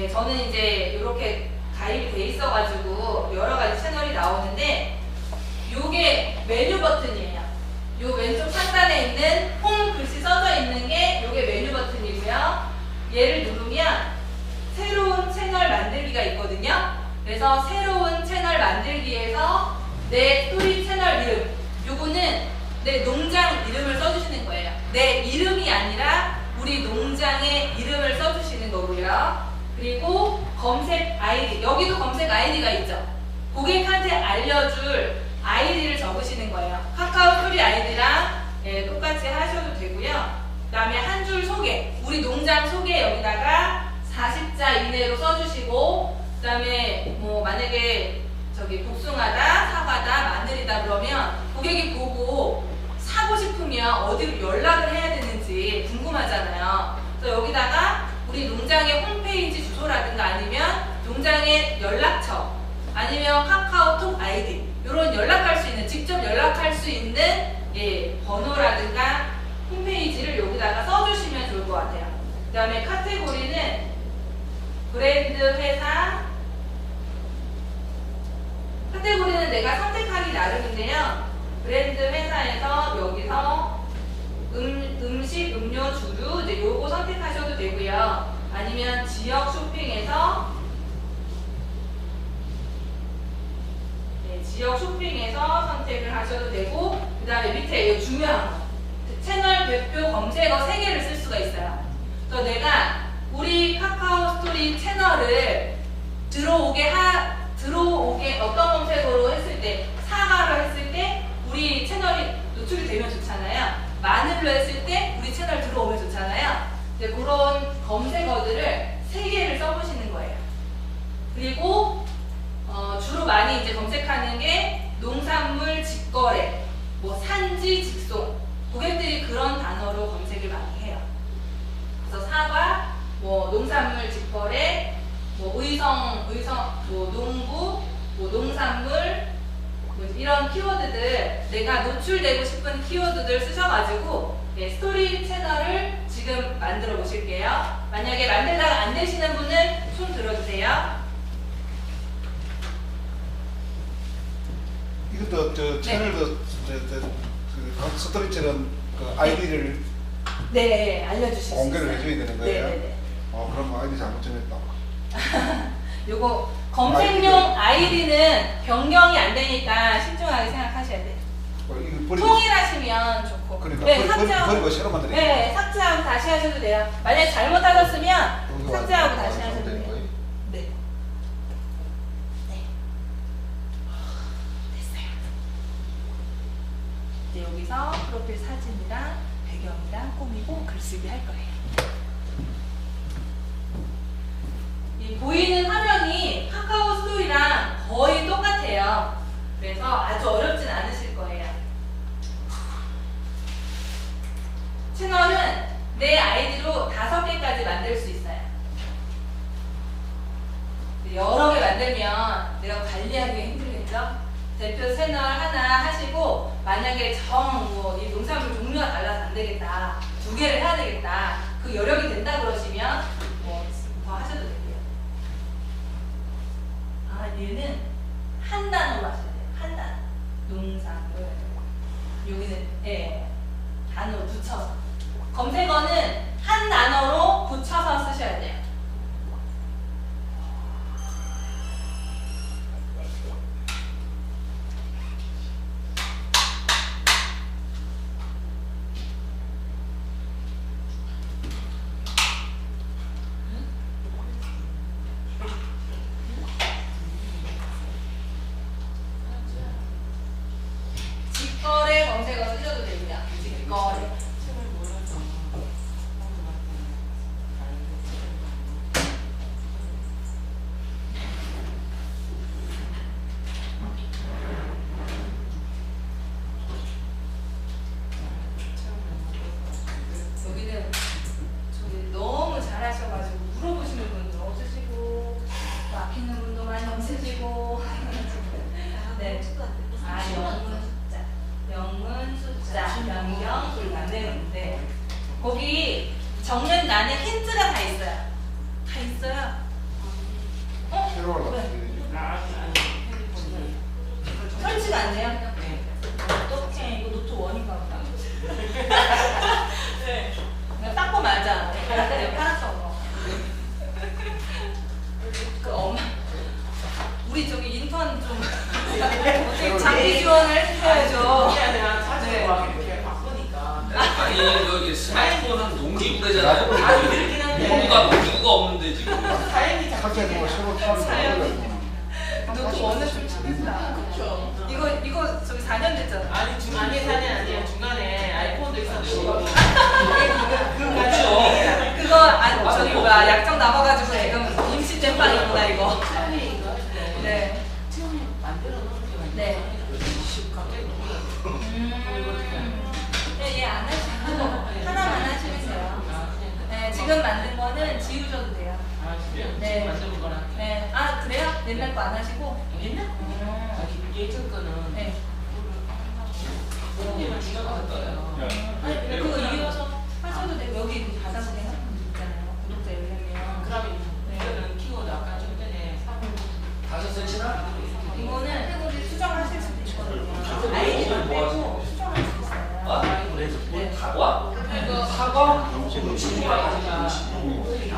예, 저는 이제 이렇게 가입이 돼 있어가지고 여러 가지 채널이 나오는데 요게 메뉴 버튼이에요. 요 왼쪽 상단에 있는 홈 글씨 써져 있는 게 요게 메뉴 버튼이고요. 얘를 누르면 새로운 채널 만들기가 있거든요. 그래서 새로운 채널 만들기에서 내 스토리 채널 이름 요거는 내 농장 이름을 써주시는 거예요. 내 이름이 아니라 우리 농장의 이름을 써주시는 거고요. 그리고 검색 아이디 여기도 검색 아이디가 있죠. 고객한테 알려줄 아이디를 적으시는 거예요. 카카오 스토리 아이디랑 예, 똑같이 하셔도 되고요. 그 다음에 한 줄 소개, 우리 농장 소개 여기다가 40자 이내로 써주시고, 그 다음에 뭐 만약에 저기 복숭아다, 사과다, 마늘이다 그러면 고객이 보고 사고 싶으면 어디로 연락을 해야 되는지 궁금하잖아요. 그래서 여기다가 우리 농장의 홈 페이지 주소라든가 아니면 농장의 연락처 아니면 카카오톡 아이디 이런 연락할 수 있는 직접 연락할 수 있는 예, 번호라든가 홈페이지를 여기다가 써주시면 좋을 것 같아요. 그 다음에 카테고리는 브랜드 회사 카테고리는 내가 선택하기 나름인데요. 브랜드 회사에서 여기서 음, 음식, 음료, 주류 이제 요거 선택하셔도 되고요. 아니면 지역 쇼핑에서 네, 지역 쇼핑에서 선택을 하셔도 되고 그 다음에 밑에 이 중요한 거 채널 별표 검색어 3개를 쓸 수가 있어요. 그래서 내가 우리 카카오 스토리 채널을 들어오게 하 들어오게 어떤 검색어로 했을 때 사과로 했을 때 우리 채널이 노출이 되면 좋잖아요. 마늘로 했을 때 우리 채널 들어오면 좋잖아요. 이제 그런 검색어들을 세 개를 써보시는 거예요. 그리고 어, 주로 많이 이제 검색하는 게 농산물 직거래, 뭐 산지 직송 고객들이 그런 단어로 검색을 많이 해요. 그래서 사과, 뭐 농산물 직거래, 뭐 의성, 의성, 뭐 농부, 뭐 농산물 뭐 이런 키워드들 내가 노출되고 싶은 키워드들 쓰셔가지고 예, 스토리 채널을 지금 만들어 보실게요. 만약에 만들다가 안 되시는 분은 손 들어주세요. 이것도 저 채널도 저저그 스토리처럼 그 아이디를 네, 알려주실 수 공개를. 해줘야 되는 거예요? 네네네. 어 그럼 아이디 잘못 정했다. 요거 검색용 아이디는 변경이 안 되니까 신중하게 생각하셔야 돼요. 어, 통일하시면 좋고. 그러니까 네, 버리, 삭제하고. 버리고 새로 만들어. 네, 삭제하고 다시 하셔도 돼요. 만약에 잘못하셨으면 삭제하고 다시 하셔도 돼요. 네. 네. 됐어요. 이제 여기서 프로필 사진이랑 배경이랑 꾸미고 글쓰기 할 거예요. 이 보이는 화면이 카카오 스토리랑 거의 똑같아요. 그래서 아주 어렵진 않으실 거예요. 채널은 내 아이디로 다섯 개까지 만들 수 있어요. 여러 개 만들면 내가 관리하기가 힘들겠죠? 대표 채널 하나 하시고 만약에 정뭐이 농산물 종류가 달라서 안 되겠다 두 개를 해야 되겠다 그 여력이 된다 그러시면 뭐더 하셔도 되고요. 아 얘는 한 단어로 돼요. 한 단어 농산물 여기는 예 단어 붙여서 검색어는 한 단어로 붙여서 쓰셔야 돼요. 직거래 검색어 쓰셔도 됩니다. 직거래. 정확히 안내는데 거기 적는 난에 힌트가 다 있어요. 다 있어요. 어? 새로운 네. 설치가 안 돼요? 스마트폰은 농기부대잖아요. 농구가 농기구가 없는데 지금. 갑자기 뭐 새로 타는 노트 원은 좀 심했다. 그쵸. 이거 이거 저기 4년 됐잖아. 아니 중간에 사는 아니에요. 중간에 아이폰도 있었고. 그렇죠. 그거 안 저기 뭐야 약정 남아가지고 지금 임시 땜빵이구나 이거 옛날 거 안 하시고? 옛날 음, 예전 거는 네. 손님은 지가 받았어요. 아니 그거 이어서 하셔도 돼요. 여기 그 바닥에 하는 분 있잖아요. 구독자 열려면. 그러면 이거는 키워드 아까 좀 전에 다섯 센치나? 이거는 수정하실 수도 있거든요. 아이디만 빼고 수정할 수 있어요. 아? 네. 사과? 사과? 한돌 같이 몰라요. 해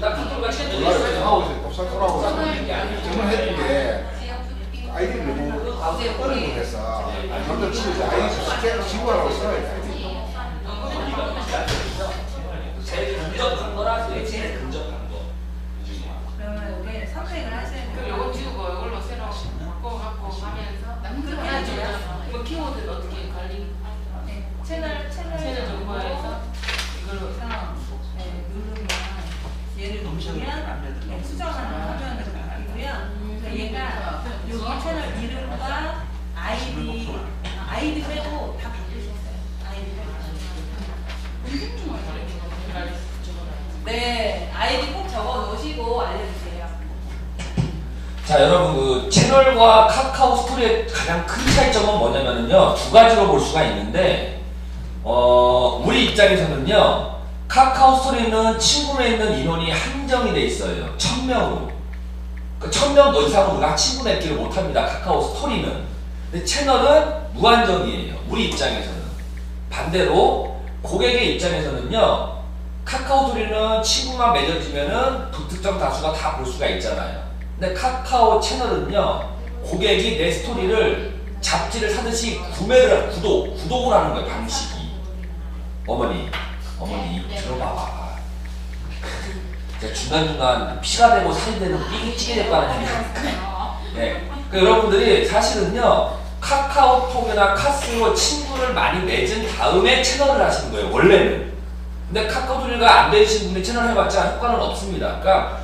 드렸어요. 하고 이제 곱살 돌아오고. 주문했던 게. 아이디를 너무 빠른 거 됐어. 남들 치고 이제 아이디 쉽게 지우라고 써요. 제일 근접 한 거라 그게 제일 근접한 거. 그러면 여기 선택을 하셔야 그럼 돼요. 요거 지우고 이걸로 새로 바꿔 갖고 하면서 그렇게 하죠. 이거 키워드 어떻게 관리? 네, 채널 채널 채널 정보에서 이걸로 그래서 네, 누르면 얘를 누르면 네, 수정하는 화면으로 바뀌고요. 그래서 얘가 여기 채널 이름과 아이디 아, 아이디 빼고 다 있어요. 아이디 빼고. 네, 아이디 꼭 적어 놓으시고 알려주세요. 자 여러분 그 채널과 카카오 스토리의 가장 큰 차이점은 뭐냐면요 두 가지로 볼 수가 있는데 어 우리 입장에서는요 카카오 스토리는 친구에 있는 인원이 한정이 돼 있어요. 천 명으로. 그 천명 이상으로 우리가 친구 맺기를 못합니다. 카카오 스토리는. 근데 채널은 무한정이에요. 우리 입장에서는. 반대로 고객의 입장에서는요 카카오 스토리는 친구만 맺어지면은 불특정 다수가 다 볼 수가 있잖아요. 근데 카카오 채널은요 고객이 내 스토리를 잡지를 사듯이 구매를 구독 구독을 하는 거예요 방식이. 어머니 어머니 이거 들어봐 제가 중간중간 피가 되고 살이 되고 삐기 찌게 됐다는 얘기 네. 그 여러분들이 사실은요 카카오톡이나 카스로 친구를 많이 맺은 다음에 채널을 하시는 거예요 원래는. 근데 카카오톡이가 안 되신 분이 채널 해봤자 효과는 없습니다. 그러니까